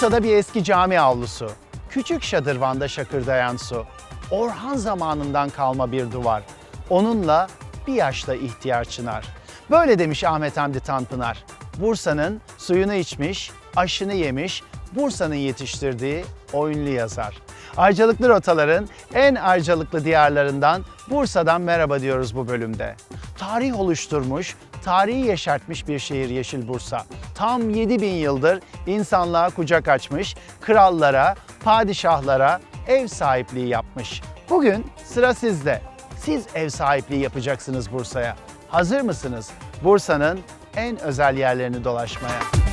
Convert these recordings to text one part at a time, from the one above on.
Bursa'da bir eski cami avlusu. Küçük şadırvanda şakırdayan su. Orhan zamanından kalma bir duvar. Onunla bir yaşta ihtiyar çınar. Böyle demiş Ahmet Hamdi Tanpınar. Bursa'nın suyunu içmiş, aşını yemiş, Bursa'nın yetiştirdiği o yazar. Aycalıklı rotaların en aycalıklı diyarlarından Bursa'dan merhaba diyoruz bu bölümde. Tarih oluşturmuş, tarihi yeşertmiş bir şehir Yeşil Bursa. Tam 7000 yıldır insanlığa kucak açmış, krallara, padişahlara ev sahipliği yapmış. Bugün sıra sizde. Siz ev sahipliği yapacaksınız Bursa'ya. Hazır mısınız? Bursa'nın en özel yerlerini dolaşmaya.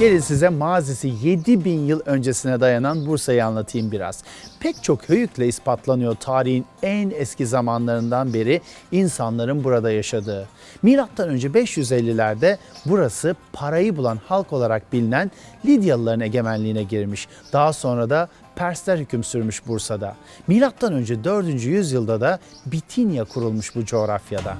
Gelin size mazisi 7000 yıl öncesine dayanan Bursa'yı anlatayım biraz. Pek çok höyükle ispatlanıyor tarihin en eski zamanlarından beri insanların burada yaşadığı. Milattan önce 550'lerde burası parayı bulan halk olarak bilinen Lidyalıların egemenliğine girmiş. Daha sonra da Persler hüküm sürmüş Bursa'da. Milattan önce 4. yüzyılda da Bitinya kurulmuş bu coğrafyada.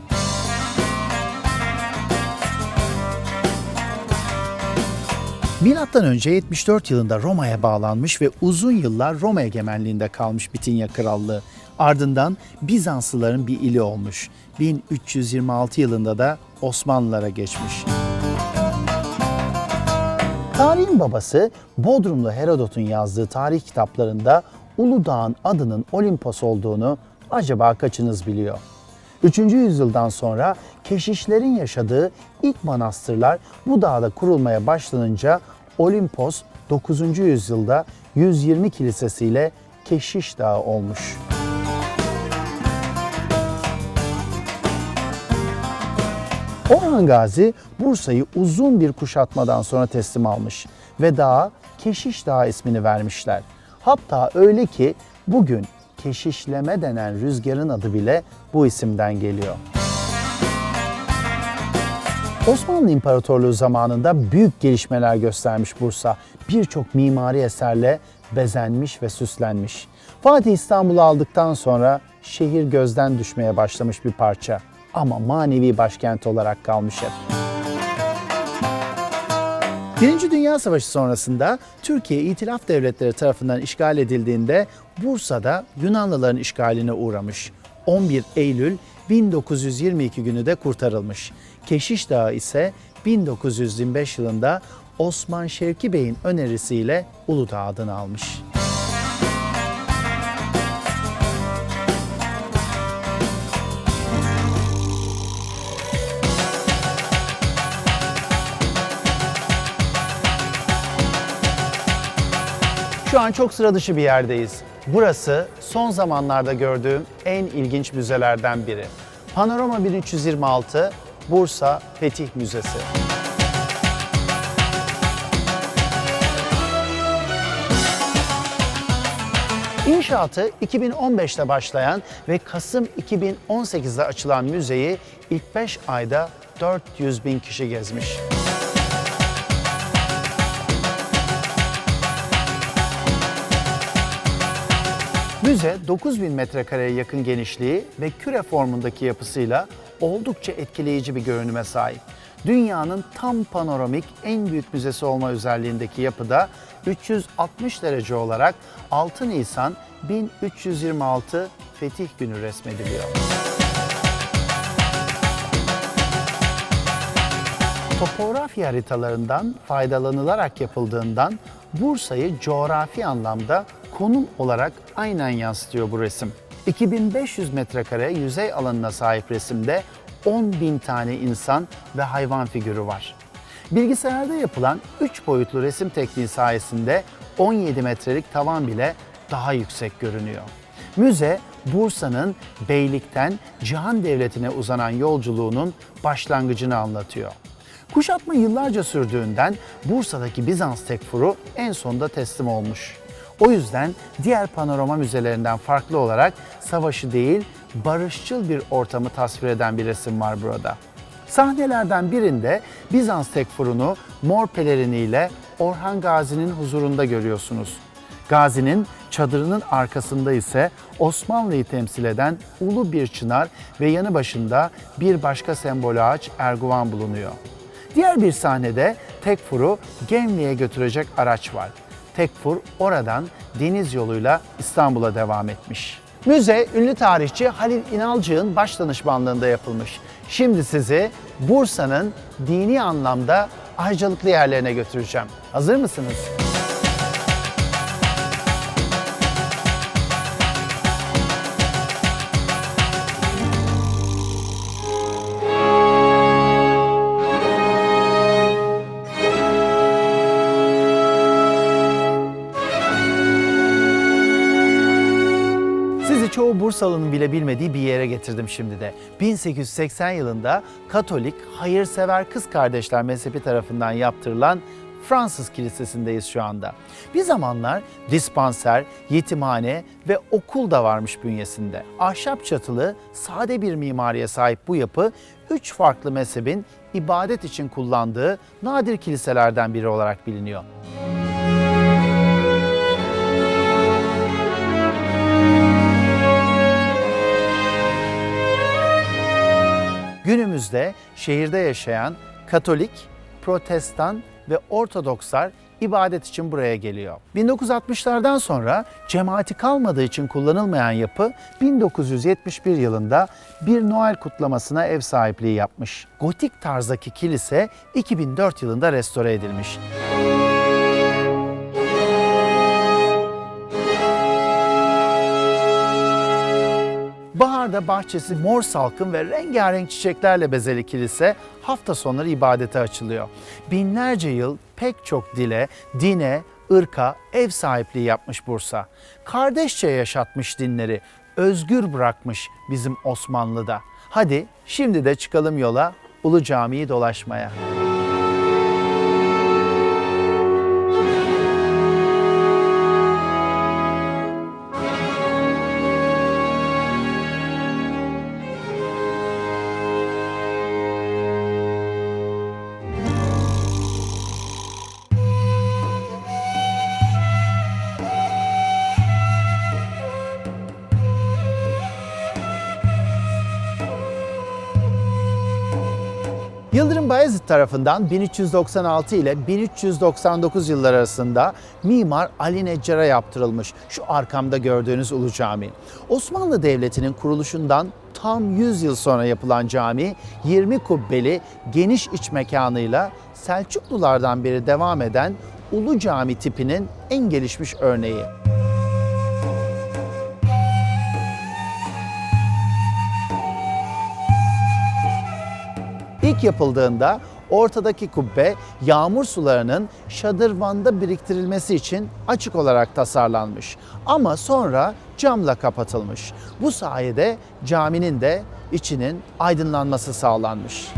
Milattan önce 74 yılında Roma'ya bağlanmış ve uzun yıllar Roma egemenliğinde kalmış Bitinya Krallığı. Ardından Bizanslıların bir ili olmuş. 1326 yılında da Osmanlılara geçmiş. Tarihin babası Bodrumlu Herodot'un yazdığı tarih kitaplarında Uludağ'ın adının Olimpos olduğunu acaba kaçınız biliyor? 3. yüzyıldan sonra keşişlerin yaşadığı ilk manastırlar bu dağda kurulmaya başlanınca Olimpos 9. yüzyılda 120 kilisesiyle Keşiş Dağı olmuş. Orhan Gazi Bursa'yı uzun bir kuşatmadan sonra teslim almış ve dağa Keşiş Dağı ismini vermişler. Hatta öyle ki bugün keşişleme denen rüzgarın adı bile bu isimden geliyor. Osmanlı İmparatorluğu zamanında büyük gelişmeler göstermiş Bursa. Birçok mimari eserle bezenmiş ve süslenmiş. Fatih İstanbul'u aldıktan sonra şehir gözden düşmeye başlamış bir parça. Ama manevi başkent olarak kalmış hep. Birinci Dünya Savaşı sonrasında Türkiye İtilaf Devletleri tarafından işgal edildiğinde Bursa'da Yunanlıların işgaline uğramış. 11 Eylül 1922 günü de kurtarılmış. Keşiş Dağı ise 1925 yılında Osman Şevki Bey'in önerisiyle Uludağ adını almış. Şu an çok sıra dışı bir yerdeyiz. Burası son zamanlarda gördüğüm en ilginç müzelerden biri. Panorama 1326 Bursa Fetih Müzesi. İnşaatı 2015'te başlayan ve Kasım 2018'de açılan müzeyi ilk 5 ayda 400 bin kişi gezmiş. Müze 9000 metrekareye yakın genişliği ve küre formundaki yapısıyla oldukça etkileyici bir görünüme sahip. Dünyanın tam panoramik en büyük müzesi olma özelliğindeki yapıda 360 derece olarak 6 Nisan 1326 Fetih Günü resmediliyor. Topografya haritalarından faydalanılarak yapıldığından Bursa'yı coğrafi anlamda konum olarak aynen yansıtıyor bu resim. 2500 metrekare yüzey alanına sahip resimde 10 bin tane insan ve hayvan figürü var. Bilgisayarda yapılan 3 boyutlu resim tekniği sayesinde 17 metrelik tavan bile daha yüksek görünüyor. Müze, Bursa'nın beylikten Cihan Devleti'ne uzanan yolculuğunun başlangıcını anlatıyor. Kuşatma yıllarca sürdüğünden Bursa'daki Bizans tekfuru en sonunda teslim olmuş. O yüzden diğer panorama müzelerinden farklı olarak savaşı değil, barışçıl bir ortamı tasvir eden bir resim var burada. Sahnelerden birinde Bizans tekfurunu mor peleriniyle Orhan Gazi'nin huzurunda görüyorsunuz. Gazi'nin çadırının arkasında ise Osmanlı'yı temsil eden ulu bir çınar ve yanı başında bir başka sembol ağaç Erguvan bulunuyor. Diğer bir sahnede Tekfur'u Gemli'ye götürecek araç var. Tekfur oradan deniz yoluyla İstanbul'a devam etmiş. Müze ünlü tarihçi Halil İnalcık'ın baş danışmanlığında yapılmış. Şimdi sizi Bursa'nın dini anlamda ayrıcalıklı yerlerine götüreceğim. Hazır mısınız? Bursalı'nın bile bilmediği bir yere getirdim şimdi de. 1880 yılında Katolik hayırsever kız kardeşler mezhebi tarafından yaptırılan Fransız kilisesindeyiz şu anda. Bir zamanlar dispanser, yetimhane ve okul da varmış bünyesinde. Ahşap çatılı, sade bir mimariye sahip bu yapı üç farklı mezhebin ibadet için kullandığı nadir kiliselerden biri olarak biliniyor. Günümüzde şehirde yaşayan Katolik, Protestan ve Ortodokslar ibadet için buraya geliyor. 1960'lardan sonra cemaati kalmadığı için kullanılmayan yapı 1971 yılında bir Noel kutlamasına ev sahipliği yapmış. Gotik tarzdaki kilise 2004 yılında restore edilmiş. Baharda bahçesi mor salkım ve rengarenk çiçeklerle bezeli kilise hafta sonları ibadete açılıyor. Binlerce yıl pek çok dile, dine, ırka ev sahipliği yapmış Bursa. Kardeşçe yaşatmış dinleri, özgür bırakmış bizim Osmanlı'da. Hadi şimdi de çıkalım yola Ulu Cami'yi dolaşmaya. Tarafından 1396 ile 1399 yıllar arasında mimar Ali Neccar'a yaptırılmış şu arkamda gördüğünüz Ulu Cami. Osmanlı Devleti'nin kuruluşundan tam 100 yıl sonra yapılan cami 20 kubbeli geniş iç mekanıyla Selçuklulardan beri devam eden Ulu Cami tipinin en gelişmiş örneği. İlk yapıldığında ortadaki kubbe yağmur sularının şadırvanda biriktirilmesi için açık olarak tasarlanmış. Ama sonra camla kapatılmış. Bu sayede caminin de içinin aydınlanması sağlanmış.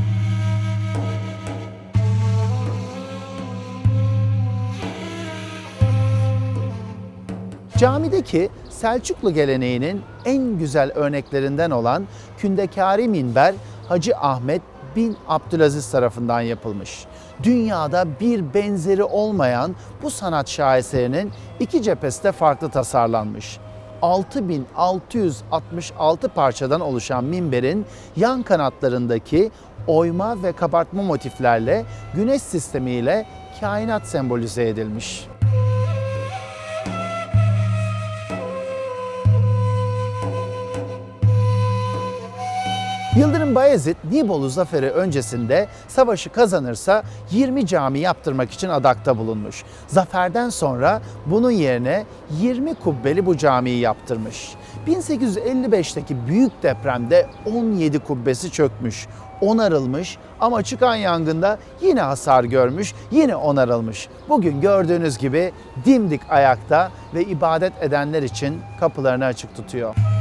Camideki Selçuklu geleneğinin en güzel örneklerinden olan kündekari minber Hacı Ahmet bin Abdülaziz tarafından yapılmış. Dünyada bir benzeri olmayan bu sanat şaheserinin iki cephesi de farklı tasarlanmış. 6666 parçadan oluşan minberin yan kanatlarındaki oyma ve kabartma motiflerle güneş sistemiyle kainat sembolize edilmiş. Yıldırım Bayezid Nibolu zaferi öncesinde savaşı kazanırsa 20 cami yaptırmak için adakta bulunmuş. Zaferden sonra bunun yerine 20 kubbeli bu camiyi yaptırmış. 1855'teki büyük depremde 17 kubbesi çökmüş, onarılmış ama çıkan yangında yine hasar görmüş, yine onarılmış. Bugün gördüğünüz gibi dimdik ayakta ve ibadet edenler için kapılarını açık tutuyor.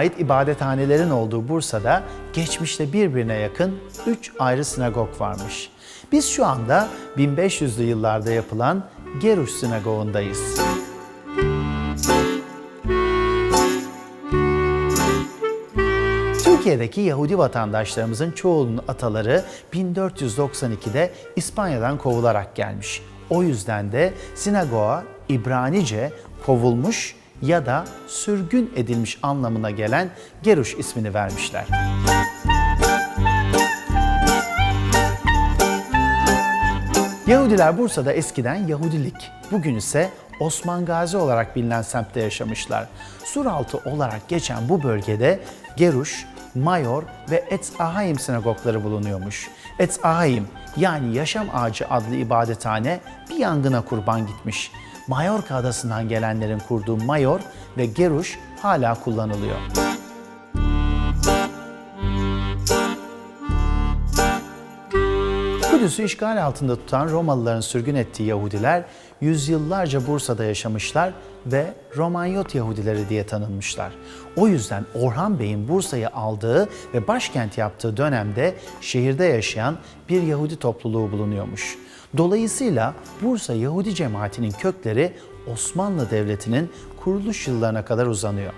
Ait ibadethanelerin olduğu Bursa'da geçmişte birbirine yakın 3 ayrı sinagog varmış. Biz şu anda 1500'lü yıllarda yapılan Geruş Sinagogu'ndayız. Türkiye'deki Yahudi vatandaşlarımızın çoğunun ataları 1492'de İspanya'dan kovularak gelmiş. O yüzden de sinagoga İbranice kovulmuş ya da sürgün edilmiş anlamına gelen Geruş ismini vermişler. Yahudiler Bursa'da eskiden Yahudilik, bugün ise Osman Gazi olarak bilinen semtte yaşamışlar. Suraltı olarak geçen bu bölgede Geruş, Mayor ve Etz Ahayim sinagogları bulunuyormuş. Etz Ahayim yani Yaşam Ağacı adlı ibadethane bir yangına kurban gitmiş. Mallorca adasından gelenlerin kurduğu Mayor ve Geruş hala kullanılıyor. Kudüs'ü işgal altında tutan Romalıların sürgün ettiği Yahudiler yüzyıllarca Bursa'da yaşamışlar ve Romanyot Yahudileri diye tanınmışlar. O yüzden Orhan Bey'in Bursa'yı aldığı ve başkent yaptığı dönemde şehirde yaşayan bir Yahudi topluluğu bulunuyormuş. Dolayısıyla Bursa Yahudi cemaatinin kökleri Osmanlı Devleti'nin kuruluş yıllarına kadar uzanıyor.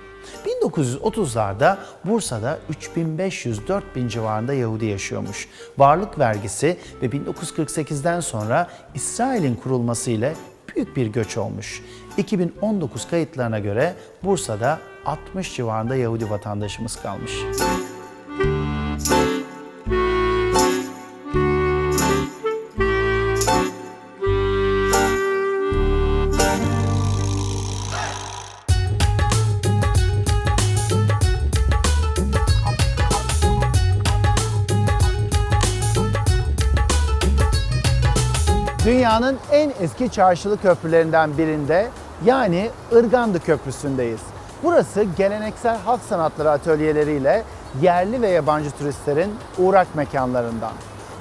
1930'larda Bursa'da 3500-4000 civarında Yahudi yaşıyormuş. Varlık vergisi ve 1948'den sonra İsrail'in kurulması ile büyük bir göç olmuş. 2019 kayıtlarına göre Bursa'da 60 civarında Yahudi vatandaşımız kalmış. Dünyanın en eski çarşılı köprülerinden birinde yani Irgandı Köprüsü'ndeyiz. Burası geleneksel halk sanatları atölyeleriyle yerli ve yabancı turistlerin uğrak mekanlarından.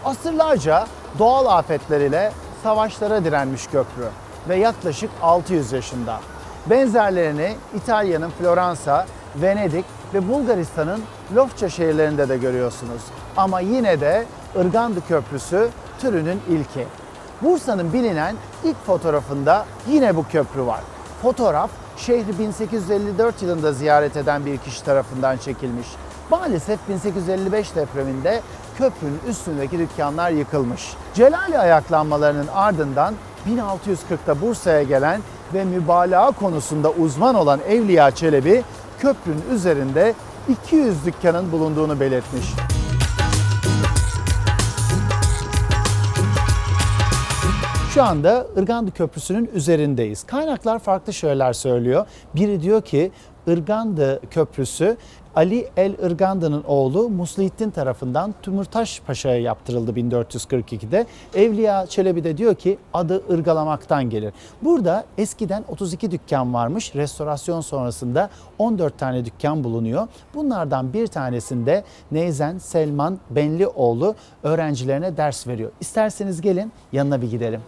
Asırlarca doğal afetler ile savaşlara direnmiş köprü ve yaklaşık 600 yaşında. Benzerlerini İtalya'nın Floransa, Venedik ve Bulgaristan'ın Lofça şehirlerinde de görüyorsunuz. Ama yine de Irgandı Köprüsü türünün ilki. Bursa'nın bilinen ilk fotoğrafında yine bu köprü var. Fotoğraf şehri 1854 yılında ziyaret eden bir kişi tarafından çekilmiş. Maalesef 1855 depreminde köprünün üstündeki dükkanlar yıkılmış. Celali ayaklanmalarının ardından 1640'ta Bursa'ya gelen ve mübalağa konusunda uzman olan Evliya Çelebi köprünün üzerinde 200 dükkanın bulunduğunu belirtmiş. Şu anda Irgandı Köprüsü'nün üzerindeyiz. Kaynaklar farklı şeyler söylüyor. Biri diyor ki Irgandı Köprüsü Ali el Irgandı'nın oğlu Muslihattin tarafından Tümürtaş Paşa'ya yaptırıldı 1442'de. Evliya Çelebi de diyor ki adı ırgalamaktan gelir. Burada eskiden 32 dükkan varmış. Restorasyon sonrasında 14 tane dükkan bulunuyor. Bunlardan bir tanesinde Neyzen Selman Benlioğlu öğrencilerine ders veriyor. İsterseniz gelin yanına bir gidelim.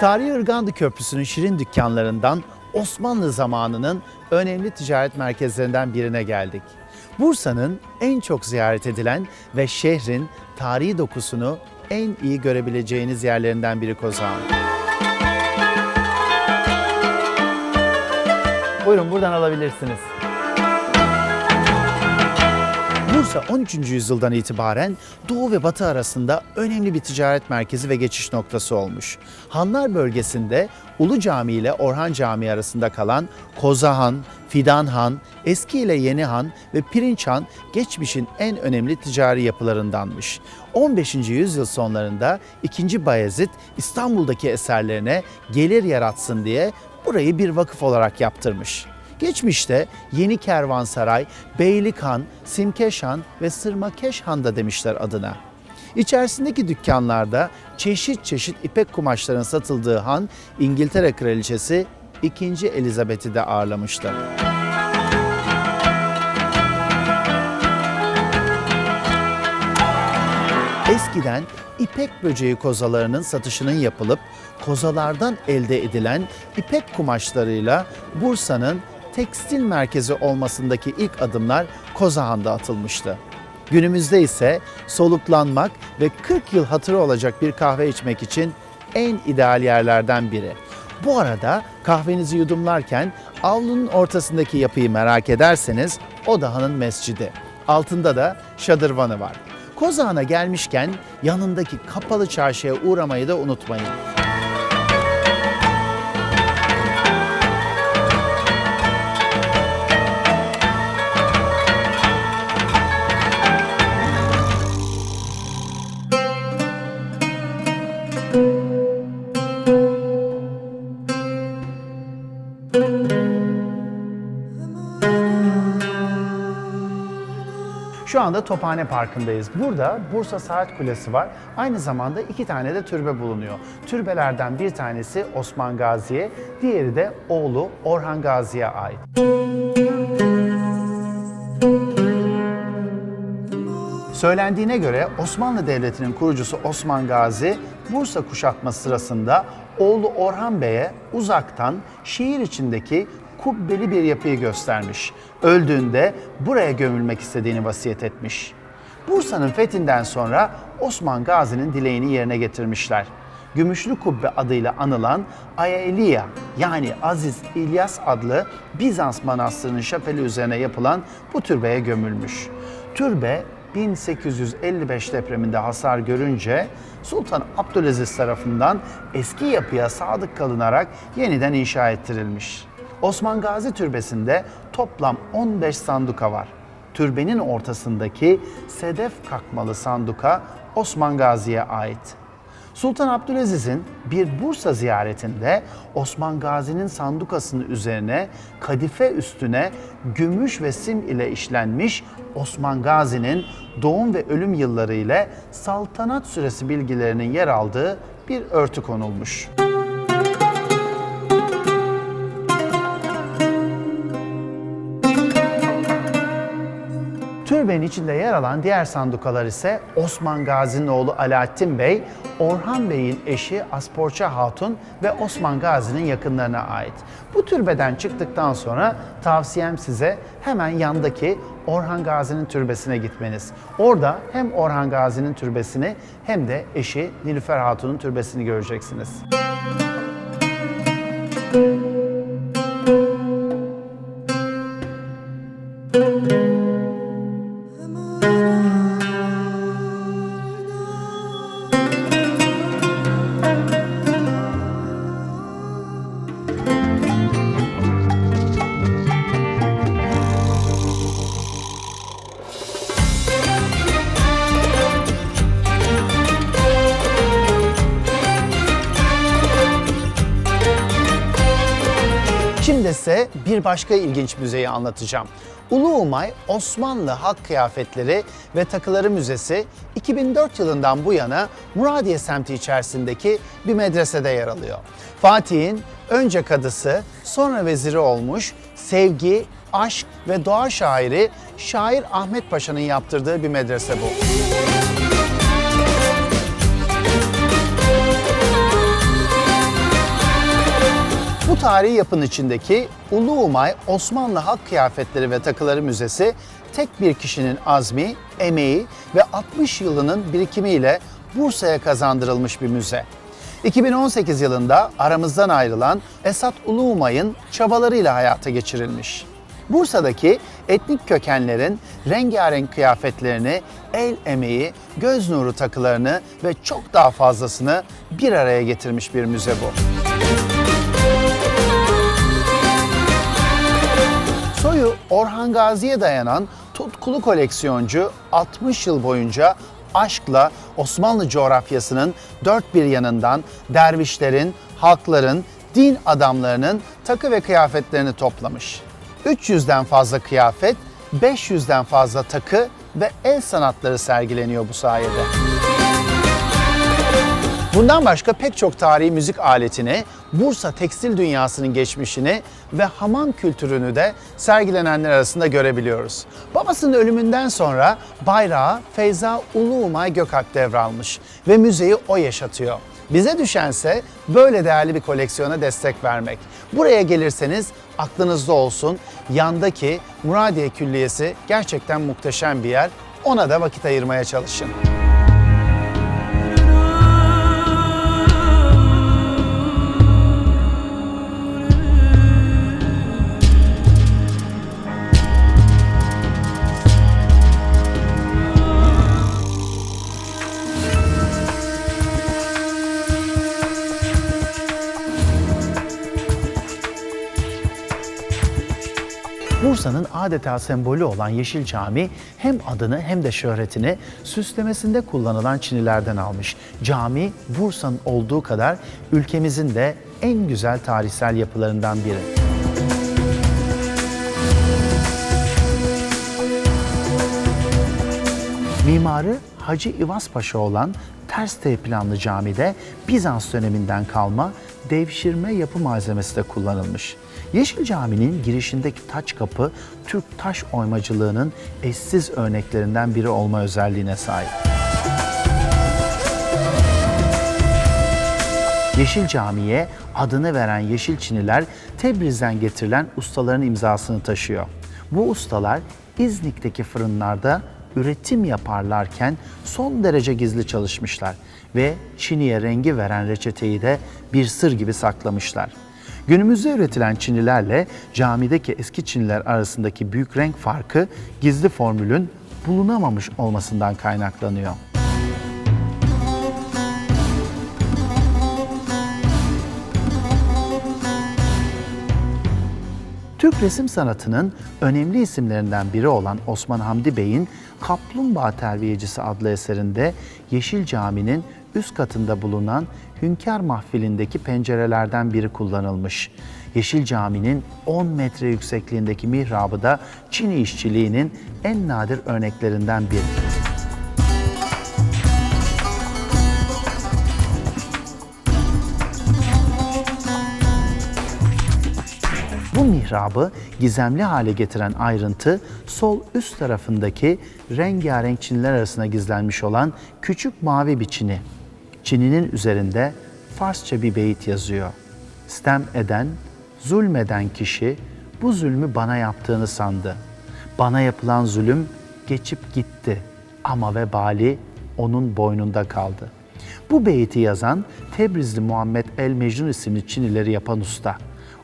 Tarihi Irgandı Köprüsü'nün şirin dükkanlarından Osmanlı zamanının önemli ticaret merkezlerinden birine geldik. Bursa'nın en çok ziyaret edilen ve şehrin tarihi dokusunu en iyi görebileceğiniz yerlerinden biri Kozağan. Buyurun buradan alabilirsiniz. Bursa 13. yüzyıldan itibaren Doğu ve Batı arasında önemli bir ticaret merkezi ve geçiş noktası olmuş. Hanlar bölgesinde Ulu Cami ile Orhan Camii arasında kalan Kozahan, Fidan Han, eski ile yeni Han ve Pirinç Han geçmişin en önemli ticari yapılarındanmış. 15. yüzyıl sonlarında 2. Bayezid İstanbul'daki eserlerine gelir yaratsın diye burayı bir vakıf olarak yaptırmış. Geçmişte Yeni Kervansaray, Beylik Han, Simkeş Han ve Sırmakeş Han da demişler adına. İçerisindeki dükkanlarda çeşit çeşit ipek kumaşların satıldığı han İngiltere Kraliçesi 2. Elizabeth'i de ağırlamıştı. Eskiden ipek böceği kozalarının satışının yapılıp kozalardan elde edilen ipek kumaşlarıyla Bursa'nın tekstil merkezi olmasındaki ilk adımlar Kozahan'da atılmıştı. Günümüzde ise soluklanmak ve 40 yıl hatırı olacak bir kahve içmek için en ideal yerlerden biri. Bu arada kahvenizi yudumlarken avlunun ortasındaki yapıyı merak ederseniz o dahanın mescidi. Altında da şadırvanı var. Kozağan'a gelmişken yanındaki kapalı çarşıya uğramayı da unutmayın. Anda Tophane Parkı'ndayız. Burada Bursa Saat Kulesi var. Aynı zamanda iki tane de türbe bulunuyor. Türbelerden bir tanesi Osman Gazi'ye, diğeri de oğlu Orhan Gazi'ye ait. Söylendiğine göre Osmanlı Devleti'nin kurucusu Osman Gazi, Bursa kuşatması sırasında oğlu Orhan Bey'e uzaktan şehir içindeki kubbeli bir yapıyı göstermiş. Öldüğünde buraya gömülmek istediğini vasiyet etmiş. Bursa'nın fethinden sonra Osman Gazi'nin dileğini yerine getirmişler. Gümüşlü Kubbe adıyla anılan Ayaeliya yani Aziz İlyas adlı Bizans manastırının şapeli üzerine yapılan bu türbeye gömülmüş. Türbe 1855 depreminde hasar görünce Sultan Abdülaziz tarafından eski yapıya sadık kalınarak yeniden inşa ettirilmiş. Osman Gazi Türbesi'nde toplam 15 sanduka var. Türbenin ortasındaki sedef kakmalı sanduka Osman Gazi'ye ait. Sultan Abdülaziz'in bir Bursa ziyaretinde Osman Gazi'nin sandukasının üzerine kadife üstüne gümüş ve sim ile işlenmiş Osman Gazi'nin doğum ve ölüm yılları ile saltanat süresi bilgilerinin yer aldığı bir örtü konulmuş. Türbenin içinde yer alan diğer sandukalar ise Osman Gazi'nin oğlu Alaaddin Bey, Orhan Bey'in eşi Asporça Hatun ve Osman Gazi'nin yakınlarına ait. Bu türbeden çıktıktan sonra tavsiyem size hemen yandaki Orhan Gazi'nin türbesine gitmeniz. Orada hem Orhan Gazi'nin türbesini hem de eşi Nilüfer Hatun'un türbesini göreceksiniz. Şimdi bir başka ilginç müzeyi anlatacağım. Ulu Umay Osmanlı Halk Kıyafetleri ve Takıları Müzesi 2004 yılından bu yana Muradiye semti içerisindeki bir medresede yer alıyor. Fatih'in önce kadısı sonra veziri olmuş sevgi, aşk ve doğa şairi şair Ahmet Paşa'nın yaptırdığı bir medrese bu. Bu tarihi yapının içindeki Ulu Umay Osmanlı Halk Kıyafetleri ve Takıları Müzesi tek bir kişinin azmi, emeği ve 60 yılının birikimiyle Bursa'ya kazandırılmış bir müze. 2018 yılında aramızdan ayrılan Esat Ulu Umay'ın çabalarıyla hayata geçirilmiş. Bursa'daki etnik kökenlerin rengarenk kıyafetlerini, el emeği, göz nuru takılarını ve çok daha fazlasını bir araya getirmiş bir müze bu. Soyu Orhan Gazi'ye dayanan tutkulu koleksiyoncu 60 yıl boyunca aşkla Osmanlı coğrafyasının dört bir yanından dervişlerin, halkların, din adamlarının takı ve kıyafetlerini toplamış. 300'den fazla kıyafet, 500'den fazla takı ve el sanatları sergileniyor bu sayede. Bundan başka pek çok tarihi müzik aletini, Bursa tekstil dünyasının geçmişini ve hamam kültürünü de sergilenenler arasında görebiliyoruz. Babasının ölümünden sonra bayrağı Feyza Uluğumay Gökalp devralmış ve müzeyi o yaşatıyor. Bize düşense böyle değerli bir koleksiyona destek vermek. Buraya gelirseniz aklınızda olsun yandaki Muradiye Külliyesi gerçekten muhteşem bir yer. Ona da vakit ayırmaya çalışın. Bursa'nın adeta sembolü olan Yeşil Cami hem adını hem de şöhretini süslemesinde kullanılan çinilerden almış. Cami Bursa'nın olduğu kadar ülkemizin de en güzel tarihsel yapılarından biri. Mimarı Hacı İvaz Paşa olan ters T planlı camide Bizans döneminden kalma devşirme yapı malzemesi de kullanılmış. Yeşil Cami'nin girişindeki taç kapı Türk taş oymacılığının eşsiz örneklerinden biri olma özelliğine sahip. Yeşil Cami'ye adını veren yeşil çiniler Tebriz'den getirilen ustaların imzasını taşıyor. Bu ustalar İznik'teki fırınlarda üretim yaparlarken son derece gizli çalışmışlar ve çiniye rengi veren reçeteyi de bir sır gibi saklamışlar. Günümüzde üretilen çinilerle camideki eski çiniler arasındaki büyük renk farkı gizli formülün bulunamamış olmasından kaynaklanıyor. Türk resim sanatının önemli isimlerinden biri olan Osman Hamdi Bey'in Kaplumbağa Terbiyecisi adlı eserinde Yeşil Cami'nin üst katında bulunan Hünkar Mahfili'ndeki pencerelerden biri kullanılmış. Yeşil Cami'nin 10 metre yüksekliğindeki mihrabı da Çin işçiliğinin en nadir örneklerinden biri. Bu mihrabı gizemli hale getiren ayrıntı sol üst tarafındaki rengarenk çiniler arasına gizlenmiş olan küçük mavi bir çini. Çininin üzerinde Farsça bir beyit yazıyor. Stem eden, zulmeden kişi bu zulmü bana yaptığını sandı. Bana yapılan zulüm geçip gitti ama vebali onun boynunda kaldı. Bu beyti yazan Tebrizli Muhammed El Mecnun isimli Çinileri yapan usta.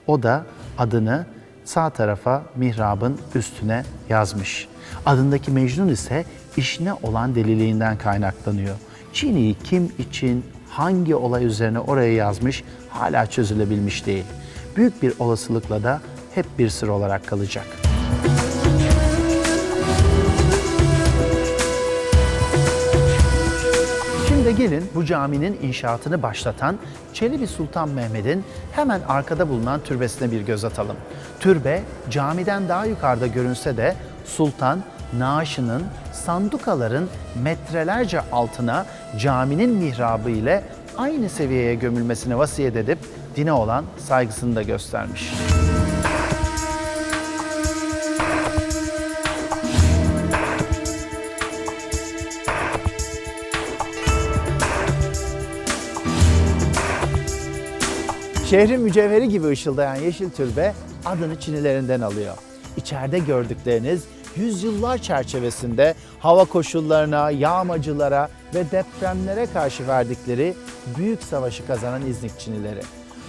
O da adını sağ tarafa mihrabın üstüne yazmış. Adındaki Mecnun ise işine olan deliliğinden kaynaklanıyor. Çini'yi kim için, hangi olay üzerine oraya yazmış hala çözülebilmiş değil. Büyük bir olasılıkla da hep bir sır olarak kalacak. Şimdi gelin bu caminin inşaatını başlatan Çelebi Sultan Mehmet'in hemen arkada bulunan türbesine bir göz atalım. Türbe camiden daha yukarıda görünse de sultan naaşının sandukaların metrelerce altına caminin mihrabı ile aynı seviyeye gömülmesine vasiyet edip dine olan saygısını da göstermiş. Şehrin mücevheri gibi ışıldayan yeşil türbe adını Çinilerinden alıyor. İçeride gördükleriniz yüzyıllar çerçevesinde hava koşullarına, yağmacılara ve depremlere karşı verdikleri büyük savaşı kazanan İznik Çinileri.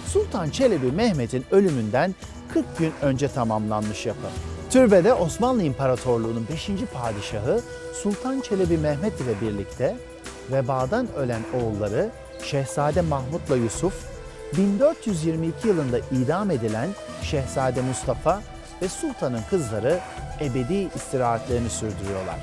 Sultan Çelebi Mehmet'in ölümünden 40 gün önce tamamlanmış yapı. Türbede Osmanlı İmparatorluğu'nun 5. padişahı Sultan Çelebi Mehmet ile birlikte vebadan ölen oğulları Şehzade Mahmut'la Yusuf, 1422 yılında idam edilen Şehzade Mustafa ve sultanın kızları ebedi istirahatlerini sürdürüyorlar.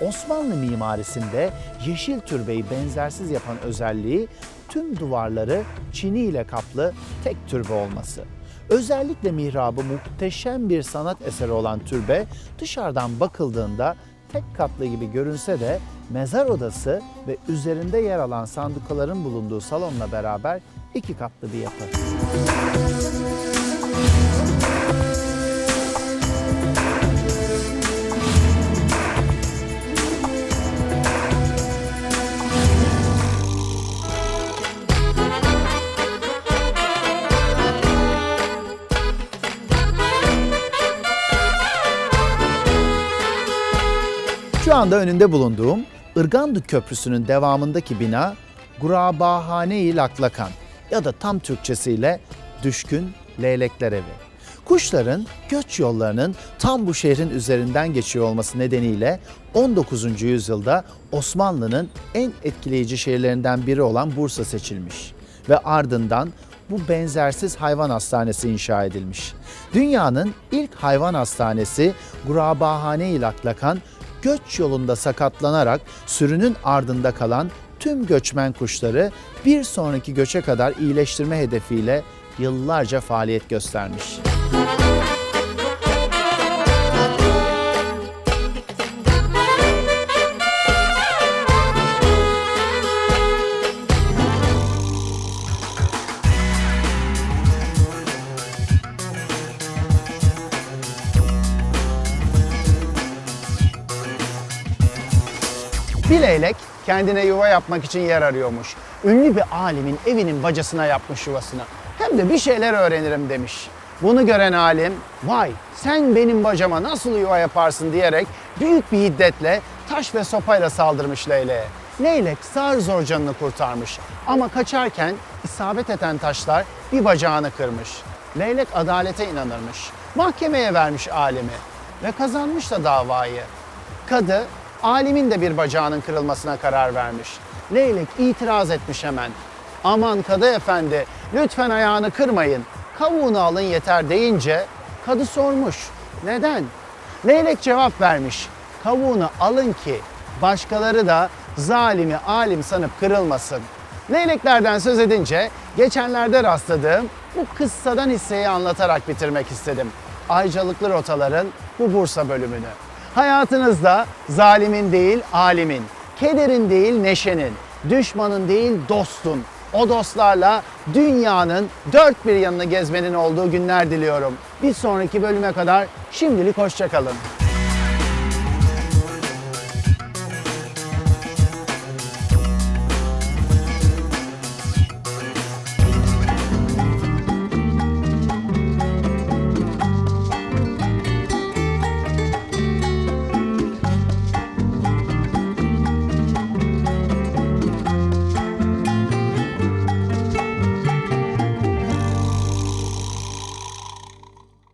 Osmanlı mimarisinde yeşil türbeyi benzersiz yapan özelliği tüm duvarları çiniyle kaplı tek türbe olması. Özellikle mihrabı muhteşem bir sanat eseri olan türbe dışarıdan bakıldığında tek katlı gibi görünse de mezar odası ve üzerinde yer alan sandukaların bulunduğu salonla beraber iki katlı bir yapı. Şu anda önünde bulunduğum Irgandı Köprüsü'nün devamındaki bina Gurabahane-i Laklakan ya da tam Türkçesiyle Düşkün Leylekler Evi. Kuşların göç yollarının tam bu şehrin üzerinden geçiyor olması nedeniyle 19. yüzyılda Osmanlı'nın en etkileyici şehirlerinden biri olan Bursa seçilmiş ve ardından bu benzersiz hayvan hastanesi inşa edilmiş. Dünyanın ilk hayvan hastanesi Gurabahane-i Laklakan göç yolunda sakatlanarak sürünün ardında kalan tüm göçmen kuşları bir sonraki göçe kadar iyileştirme hedefiyle yıllarca faaliyet göstermiş. Leylek kendine yuva yapmak için yer arıyormuş. Ünlü bir alimin evinin bacasına yapmış yuvasını. Hem de bir şeyler öğrenirim demiş. Bunu gören alim, vay sen benim bacama nasıl yuva yaparsın diyerek büyük bir hiddetle taş ve sopayla saldırmış leyleğe. Leylek zar zor canını kurtarmış ama kaçarken isabet eden taşlar bir bacağını kırmış. Leylek adalete inanırmış. Mahkemeye vermiş alimi ve kazanmış da davayı. Kadı alimin de bir bacağının kırılmasına karar vermiş. Leylek itiraz etmiş hemen. Aman kadı efendi lütfen ayağını kırmayın. Kavuğunu alın yeter deyince kadı sormuş. Neden? Leylek cevap vermiş. Kavuğunu alın ki başkaları da zalimi alim sanıp kırılmasın. Leyleklerden söz edince geçenlerde rastladığım bu kıssadan hisseyi anlatarak bitirmek istedim. Aycalıklı rotaların bu Bursa bölümünü. Hayatınızda zalimin değil alimin, kederin değil neşenin, düşmanın değil dostun, o dostlarla dünyanın dört bir yanını gezmenin olduğu günler diliyorum. Bir sonraki bölüme kadar şimdilik hoşçakalın.